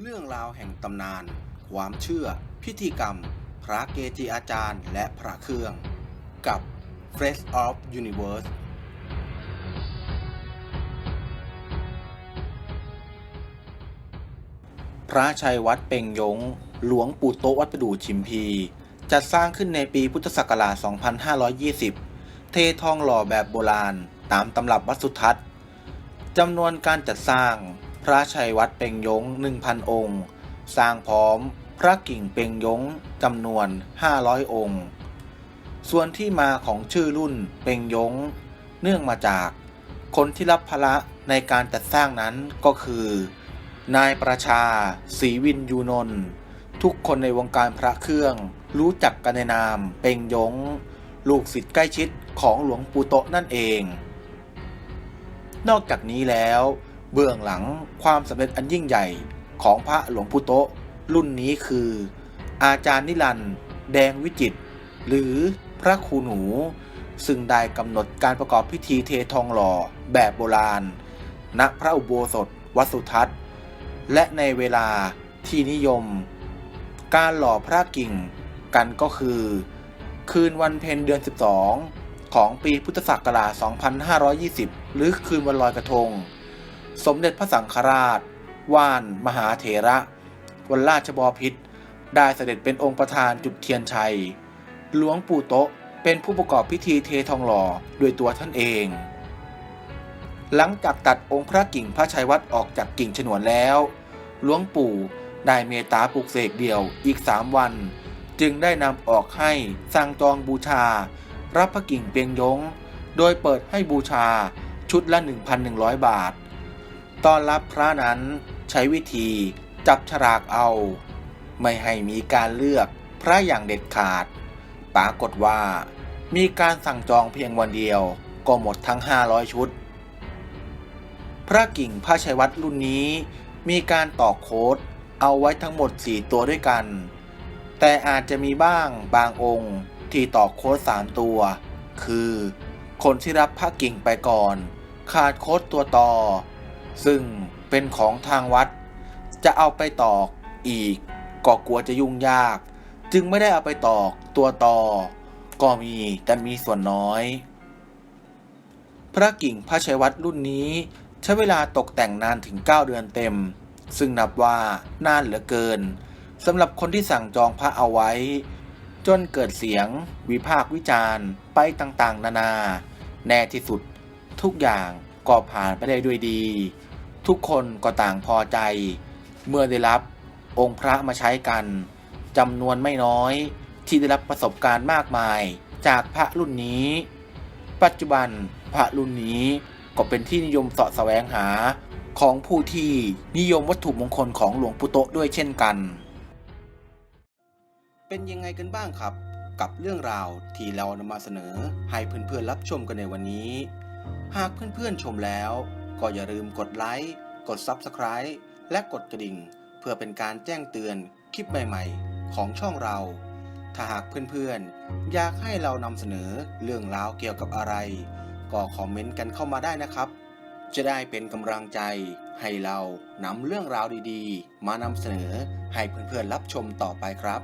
เรื่องราวแห่งตำนาน ความเชื่อ พิธีกรรม พระเกจิอาจารย์ และพระเครื่อง กับ Fresh of Universe พระชัยวัดเป่งยง หลวงปู่โตวัดประดู่ชิมพี จัดสร้างขึ้นในปีพุทธศักราช 2520 เททองหล่อแบบโบราณ ตามตำรับวัดสุทัศน์จำนวนการจัดสร้าง พระชัยวัดเป่งยง1,000 องค์ สร้างพร้อมพระกิ่งเป่งยงจำนวน 500 องค์ ส่วนที่มาของชื่อรุ่นเป่งยง เนื่องมาจาก คนที่รับภาระในการจัดสร้างนั้นก็คือ นายประชาศรีวินยูนนท์ทุกคนในวงการพระเครื่อง รู้จักกันในนามเป่งยง ลูกศิษย์ใกล้ชิดของหลวงปู่โตนั่นเอง นอกจากนี้แล้ว เบื้องหลังความสำเร็จอันยิ่งใหญ่ของพระหลวงปู่โตะรุ่นนี้คือ อาจารย์นิรันด์แดงวิจิต หรือพระครูหนู ซึ่งได้กำหนดการประกอบพิธีเททองหล่อแบบโบราณ ณพระอุโบสถวัดสุทัศน์ และในเวลาที่นิยม การหล่อพระกิ่งกันก็คือ คืนวันเพ็ญเดือน 12 ของปีพุทธศักราช 2520 หรือคืนวันลอยกระทง สมเด็จพระสังฆราช ว่าน มหาเถระวันราชบพิตรได้เสด็จเป็นองค์ประธานจุดเทียนชัย หลวงปู่โตะเป็นผู้ประกอบพิธีเททองหล่อด้วยตัวท่านเอง หลังจากตัดองค์พระกิ่งพระชัยวัดออกจากกิ่งฉนวนแล้ว หลวงปู่ได้เมตตาปลุกเสกเดี่ยวอีกสามวัน จึงได้นำออกให้สั่งจองบูชา รับพระกิ่งเปียงยง โดยเปิดให้บูชาชุดละ 1,100 บาท ตอนรับพระนั้นใช้วิธีจับฉลากเอา ไม่ให้มีการเลือกพระอย่างเด็ดขาด ปรากฏว่า มีการสั่งจองเพียงวันเดียวก็หมดทั้ง 500 ชุด พระกิ่งพระชัยวัดรุ่นนี้ มีการต่อโค้ดเอาไว้ทั้งหมด 4 ตัวด้วยกัน แต่อาจจะมีบ้างบางองค์ที่ต่อโค้ด 3 ตัว คือ คนที่รับพระกิ่งไปก่อน ขาดโค้ดตัวต่อ ซึ่งเป็นของทางวัด จะเอาไปตอกอีกก็กลัวจะยุ่งยาก จึงไม่ได้เอาไปตอกตัวต่อ ก็มีแต่มีส่วนน้อย พระกิ่งพระชัยวัดรุ่นนี้ ใช้เวลาตกแต่งนานถึง 9 เดือนเต็ม ซึ่งนับว่านานเหลือเกินสำหรับคนที่สั่งจองพระเอาไว้ จนเกิดเสียง วิพากษ์วิจารณ์ ไปต่างๆ นานา แน่ที่สุดทุกอย่าง ก็ผ่านไปได้ด้วยดี ทุกคนก็ต่างพอใจ เมื่อได้รับองค์พระมาใช้กันจำนวนไม่น้อยที่ได้รับประสบการณ์มากมายจากพระรุ่นนี้ ปัจจุบันพระรุ่นนี้ก็เป็นที่นิยมเสาะแสวงหาของผู้ที่นิยมวัตถุมงคลของหลวงปู่โตด้วยเช่นกัน เป็นยังไงกันบ้างครับ กับเรื่องราวที่เรานำมาเสนอให้เพื่อนๆรับชมกันในวันนี้ หากเพื่อนๆชมแล้ว ก็อย่าลืมกดไลค์ กด Subscribe และกดกระดิ่ง เพื่อเป็นการแจ้งเตือนคลิปใหม่ๆ ของช่องเรา ถ้าหากเพื่อนๆ อยากให้เรานำเสนอเรื่องราวเกี่ยวกับอะไร ก็คอมเมนต์กันเข้ามาได้นะครับ จะได้เป็นกำลังใจให้เรานำเรื่องราวดีๆ มานำเสนอให้เพื่อนๆรับชมต่อไปครับ